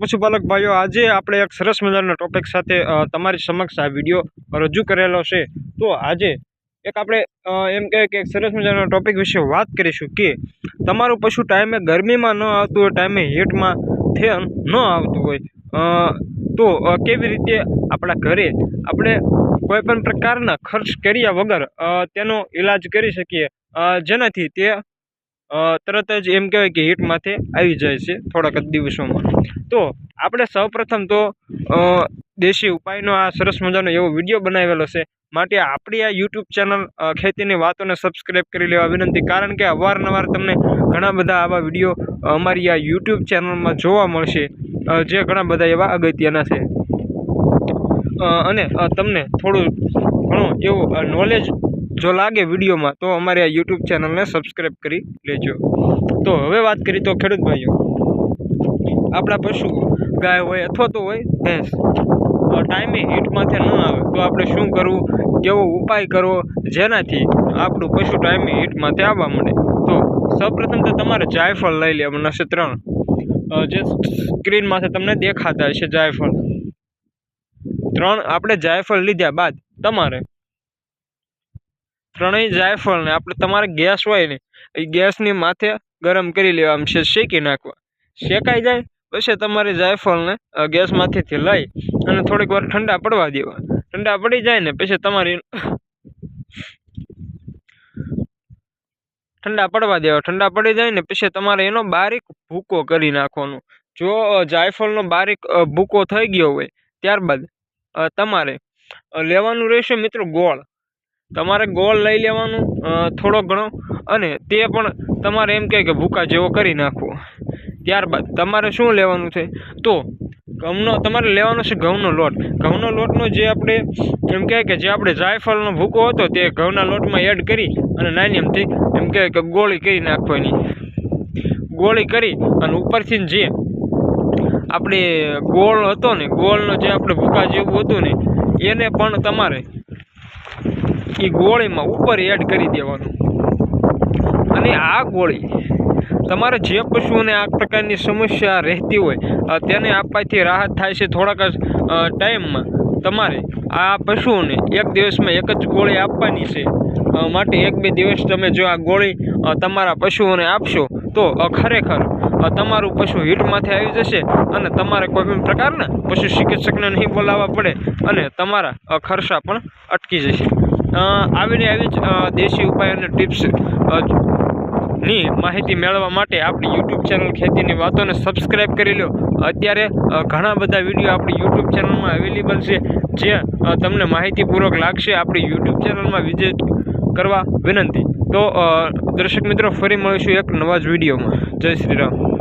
પશુપાલક ભાઈઓ, આજે આપણે એક સરસ મજાના ટોપિક સાથે તમારી સમક્ષ આ વીડિયો રજૂ કરેલો છે. તો આજે એક આપણે એમ કહે કે એક સરસ મજાના ટોપિક વિશે વાત કરીશું કે તમારું પશુ ટાઈમે ગરમીમાં ન આવતું હોય, ટાઈમે હીટમાં થે, ન આવતું હોય. તો કેવી રીતે આપણા ઘરે આપણે કોઈપણ પ્રકારના ખર્ચ કર્યા વગર તેનો ઈલાજ કરી શકીએ? જેનાથી તે તરત જ એમ કહેવાય કે હીટમાંથી આવી જાય છે થોડાક જ દિવસોમાં. તો આપણે સૌપ્રથમ તો દેશી ઉપાયનો આ સરસ મજાનો એવો વીડિયો બનાવેલો છે. માટે આપણી આ યુટ્યુબ ચેનલ ખેતીની વાતોને સબસ્ક્રાઈબ કરી લેવા વિનંતી. કારણ કે અવારનવાર તમને ઘણા બધા આવા વીડિયો અમારી આ યુટ્યુબ ચેનલમાં જોવા મળશે. જે ઘણા બધા એવા અગત્યના છે. અને તમને થોડું ઘણું એવું નોલેજ જો લાગે વિડીયોમાં, તો અમારી આ યુટ્યુબ ચેનલને સબસ્ક્રાઈબ કરી લેજો. તો હવે વાત કરીએ તો ખેડૂત ભાઈઓ. આપણા પશુ, ગાય હોય અથવા તો હોય, ભેંસ. ટાઈમે હીટમાંથી ન આવે. તો આપણે શું કરવું? કેવો ઉપાય કરવો? જેનાથી આપણું પશુ ટાઈમે હીટમાંથી આવવા માંડે. તો સૌપ્રથમ તો તમારે જાયફળ લઈ લેવાનું હશે ત્રણ. જે સ્ક્રીનમાંથી તમને દેખાતા હશે જાયફળ. ત્રણ, આપણે જાયફળ લીધા બાદ તમારે ત્રણેય જાયફળને આપણે તમારે ગેસ હોય ને, એ ગેસની માથે ગરમ કરી લેવા આમ છે, શેકી નાખવા. શેકાઈ જાય, પછી તમારે જાયફળને ગેસમાંથીથી લઈ અને થોડીક વાર ઠંડા પડવા દેવા. ઠંડા પડી જાય ને, પછી તમારે ઠંડા પડવા દેવા. ઠંડા પડી જાય ને, પછી તમારે એનો બારીક ભૂકો કરી નાખવાનો. જો જાયફળનો બારીક ભૂકો થઈ ગયો હોય, ત્યારબાદ તમારે લેવાનું રહેશે મિત્રો ગોળ. તમારે ગોળ લઈ લેવાનું થોડો ઘણો, અને તે પણ તમારે એમ કહે કે ભૂકા જેવો કરી નાખવો. ત્યારબાદ તમારે શું લેવાનું છે? તો ઘઉંનો, તમારે લેવાનો છે ઘઉંનો લોટ. ઘઉંનો લોટનો જે આપણે, એમ કહે કે જે આપણે જાયફળનો ભૂકો હતો તે ઘઉંના લોટમાં એડ કરી અને નાની એમથી એમ કહે કે ગોળી કરી નાખવાની. ગોળી કરી અને ઉપરથી જે આપણે ગોળ હતો ને ગોળનો જે આપણે ભૂકા જેવું હતું ને, એને પણ તમારે એ ગોળીમાં ઉપર એડ કરી દેવાનું. અને આ ગોળી, તમારે જે પશુઓને આ પ્રકારની સમસ્યા રહેતી હોય તેને આપવાથી રાહત થાય છે થોડાક જ ટાઈમમાં. તમારે આ પશુઓને એક દિવસમાં એક જ ગોળી આપવાની છે. માટે એક બે દિવસ તમે જો આ ગોળી તમારા પશુઓને આપશો, તો ખરેખર તમારું પશુ હીટમાંથી આવી જશે અને તમારે કોઈ પણ પ્રકારના પશુ ચિકિત્સકને નહીં બોલાવવા પડે અને તમારા ખર્ચા પણ અટકી જશે. આવીને આવી જ દેશી ઉપાય અને ટિપ્સની માહિતી મેળવવા માટે આપણી યુટ્યુબ ચેનલ ખેતીની વાતોને સબસ્ક્રાઈબ કરી લો. અત્યારે ઘણા બધા વીડિયો આપણી યુટ્યુબ ચેનલમાં અવેલેબલ છે, જે તમને માહિતીપૂર્વક લાગશે. આપણી યુટ્યુબ ચેનલમાં વિઝિટ કરવા વિનંતી. તો દર્શક મિત્રો, ફરી મળીશું એક નવા જ વિડીયોમાં જય શ્રી રામ.